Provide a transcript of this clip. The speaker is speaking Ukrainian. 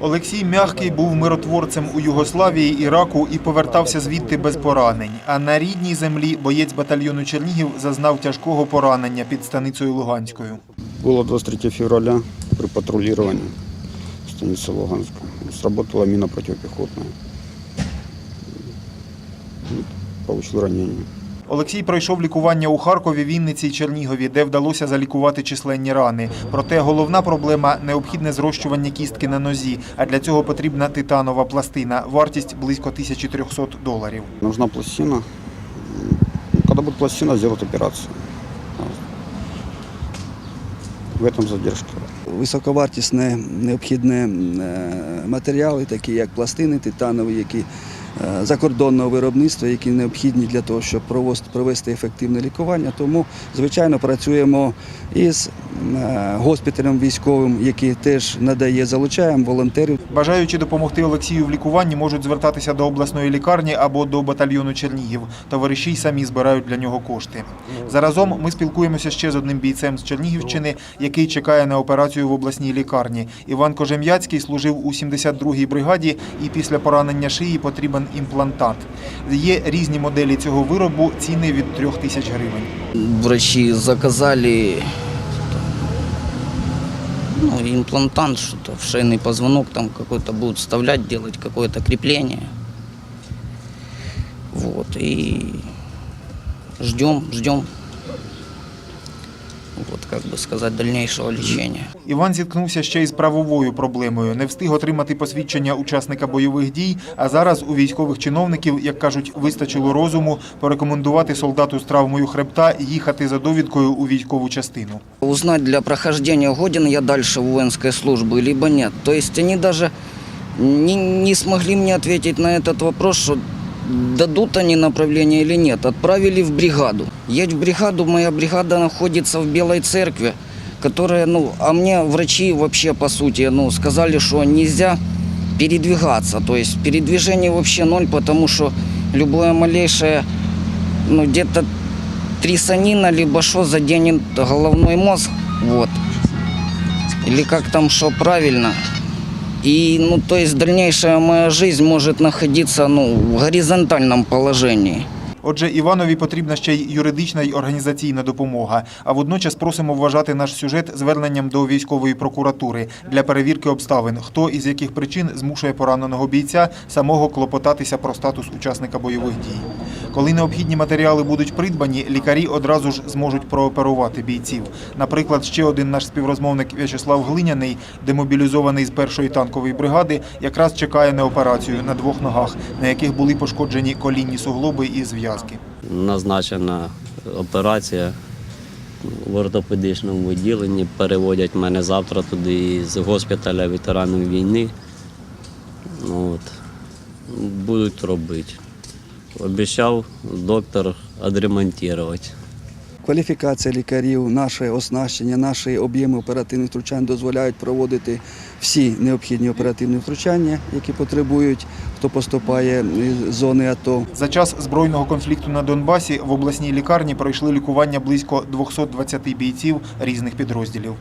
Олексій Мягкий був миротворцем у Югославії, Іраку і повертався звідти без поранень. А на рідній землі боєць батальйону Чернігів зазнав тяжкого поранення під станицею Луганською. Было 23 февраля при патрулировании станицы Луганска. Сработала мина противопехотная. И Получил ранение. Олексій пройшов лікування у Харкові, Вінниці і Чернігові, де вдалося залікувати численні рани. Проте головна проблема необхідне зрощування кістки на нозі, а для цього потрібна титанова пластина. Вартість близько 1300 доларів. Нужна пластина. Когда будет пластина, сделают операцию. В этом задержка. високовартісні необхідні е, матеріали, такі як пластини титанові, які закордонного виробництва, які необхідні для того, щоб провести ефективне лікування. Тому, звичайно, працюємо із е, госпіталем військовим, який теж надає, залучаємо волонтерів. Бажаючи допомогти Олексію в лікуванні, можуть звертатися до обласної лікарні або до батальйону Чернігів. Товариші й самі збирають для нього кошти. Заразом ми спілкуємося ще з одним бійцем з Чернігівщини, який чекає на операцію в обласній лікарні. Іван Кожем'яцький служив у 72-й бригаді, і після поранення шиї потрібен імплантат. Є різні моделі цього виробу, ціни від 3 тисяч гривень. Врачі заказали ну, имплантант, что-то в шейный позвонок там какой-то будут вставлять, делать какое-то крепление. Вот, и ждем, ждем, вот, как бы сказать, дальнейшего лечения. Іван зіткнувся ще й з правовою проблемою. Не встиг отримати посвідчення учасника бойових дій, а зараз у військових чиновників, як кажуть, вистачило розуму порекомендувати солдату з травмою хребта їхати за довідкою у військову частину. Узнать для прохождения годен я дальше в воинской службы, либо нет. То есть они даже не, не смогли мне ответить на этот вопрос, что дадут они направление или нет. Отправили в бригаду. Едь в бригаду, моя бригада находится в Белой церкви, которая, ну, а мне врачи вообще, по сути, ну, сказали, что нельзя передвигаться. То есть передвижение вообще ноль, потому что любое малейшее, ну, где-то трясанина, либо что заденет головной мозг, вот. Или как там, что правильно. И, ну, то есть дальнейшая моя жизнь может находиться, ну, в горизонтальном положении. Отже, Іванові потрібна ще й юридична й організаційна допомога. А водночас просимо вважати наш сюжет зверненням до військової прокуратури для перевірки обставин, хто і з яких причин змушує пораненого бійця самого клопотатися про статус учасника бойових дій. Коли необхідні матеріали будуть придбані, лікарі одразу ж зможуть прооперувати бійців. Наприклад, ще один наш співрозмовник В'ячеслав Глиняний, демобілізований з першої танкової бригади, якраз чекає на операцію на двох ногах, на яких були пошкоджені колінні суглоби і зв'язки. назначена операція в ортопедичному відділенні. Переводять мене завтра туди з госпіталя ветеранів війни. Ну, От. Будуть робити. Обіцяв доктор відремонтувати. Кваліфікація лікарів, наше оснащення, наші об'єми оперативних втручань дозволяють проводити всі необхідні оперативні втручання, які потребують, хто поступає з зони АТО. За час збройного конфлікту на Донбасі в обласній лікарні пройшли лікування близько 220 бійців різних підрозділів.